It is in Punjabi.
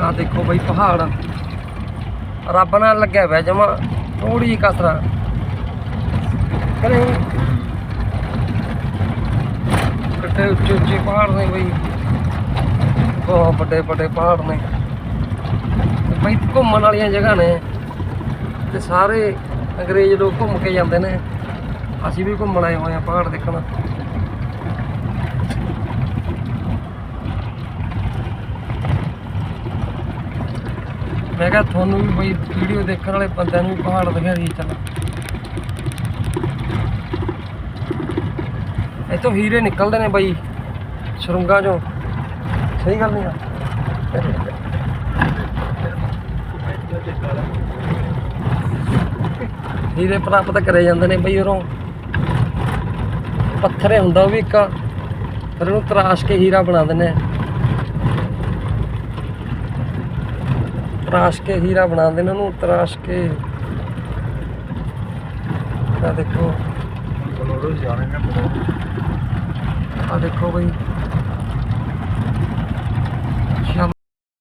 ਆ ਦੇਖੋ ਬਈ ਪਹਾੜ। ਰੱਬ ਨਾਲ ਲੱਗਿਆ ਹੋਇਆ ਜਮਾ ਥੋੜੀ ਜਿਹੀ ਕਸਰਾ। ਕਰੇ। ਕਿੱਡੇ ਉੱਚੇ ਉੱਚੇ ਪਹਾੜ ਨੇ ਬਈ। ਬਹੁਤ ਵੱਡੇ ਵੱਡੇ ਪਹਾੜ ਨੇ। ਬਈ ਘੁੰਮਣ ਵਾਲੀਆਂ ਜਗ੍ਹਾ ਨੇ। ਤੇ ਸਾਰੇ ਅੰਗਰੇਜ਼ ਲੋਕ ਘੁੰਮ ਕੇ ਜਾਂਦੇ ਨੇ। ਅਸੀਂ ਵੀ ਘੁੰਮਣ ਆਏ ਹੋਏ ਆ ਪਹਾੜ ਦੇਖਣ। ਮੈਂ ਕਿਹਾ ਤੁਹਾਨੂੰ ਵੀ ਬਈ ਵੀਡੀਓ ਦੇਖਣ ਵਾਲੇ ਬੰਦਿਆਂ ਨੂੰ ਵੀ ਪਹਾੜ ਦਿਖਾ ਰਹੀ ਚੱਲ। ਇੱਥੋਂ ਹੀਰੇ ਨਿਕਲਦੇ ਨੇ ਬਈ, ਸੁਰੰਗਾਂ ਚੋਂ। ਸਹੀ ਗੱਲ ਨਹੀਂ ਆ। ਹੀਰੇ ਪ੍ਰਾਪਤ ਕਰੇ ਜਾਂਦੇ ਨੇ ਬਈ ਉਰੋਂ। ਪੱਥਰੇ ਹੁੰਦਾ ਉਹ ਵੀ ਇੱਕ, ਫਿਰ ਉਹਨੂੰ ਤਰਾਸ਼ ਕੇ ਹੀਰਾ ਬਣਾ ਦਿੰਦੇ ਆ। ਤਰਾਸ਼ ਕੇ ਹੀਰਾ ਬਣਾਉਂਦੇ ਨੇ ਉਹਨੂੰ ਤਰਾਸ਼ ਕੇ ਆ ਦੇਖੋ ਆ ਦੇਖੋ ਬਈ।